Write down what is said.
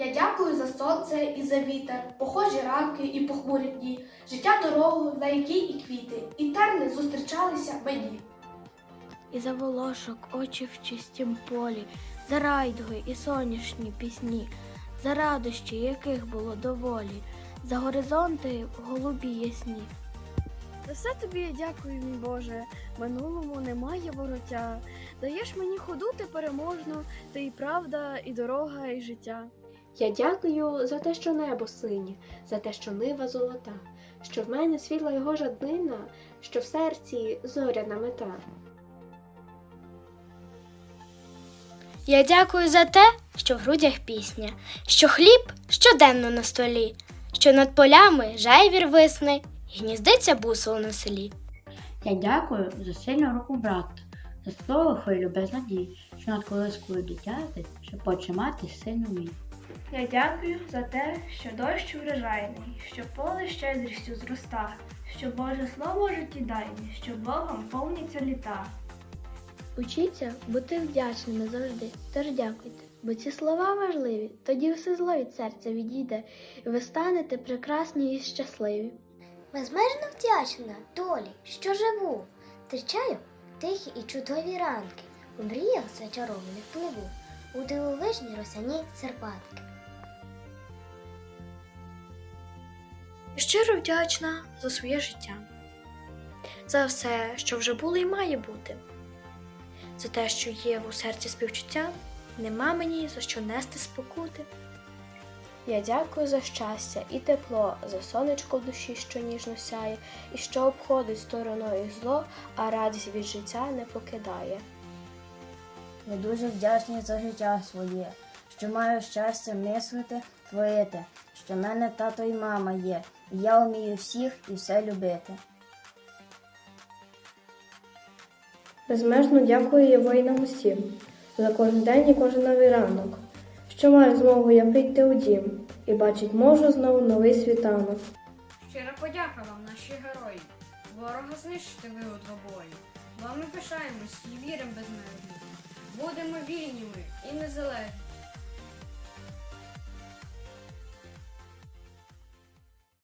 Я дякую за сонце і за вітер, похожі ранки і похмурі дні, життя дорогу, на якій і квіти, і терни зустрічалися мені. І за волошок очі в чистім полі, за райдуги і соняшні пісні, за радощі, яких було доволі, за горизонти голубі ясні. За все тобі я дякую, мій Боже. Минулому немає вороття. Даєш мені ходути переможно, ти і правда, і дорога, і життя. Я дякую за те, що небо синє, за те, що нива золота, що в мене світла його жаднина, що в серці зоряна мета. Я дякую за те, що в грудях пісня, що хліб щоденно на столі, що над полями жайвір висне, і гніздиться бусол на селі. Я дякую за сильну руку брата, за слово хвилю без надій, що над колискою дитяти, що хоче мати сильну мій. Я дякую за те, що дощ врожайний, що поле щедрістю зроста, що Боже слово життєдайне, що Богом повняться літа. Учіться бути вдячними завжди, тож дякуйте, бо ці слова важливі, тоді все зло від серця відійде, і ви станете прекрасні і щасливі. Безмежно вдячна долі, що живу, Зустрічаю тихі і чудові ранки, у мріях зачарованих пливу, у дивовижній росяні серпатки. Щиро вдячна за своє життя, за все, що вже було і має бути, за те, що є у серці співчуття, нема мені за що нести спокути. Я дякую за щастя і тепло, за сонечко в душі, що ніжно сяє, і що обходить стороною зло, а радість від життя не покидає. Я дуже вдячний за життя своє, що маю щастя мислити, творити, що в мене тато і мама є, і я вмію всіх і все любити. Безмежно дякую я воїнам усім за кожен день і кожен новий ранок, що маю змогу я прийти у дім і бачить можу знову новий світанок. Щира подяка вам, наші герої. Ворога знищити ви у двобої. Вами пишаємось і віримо безмежно. Будемо вільні ми і незалежні.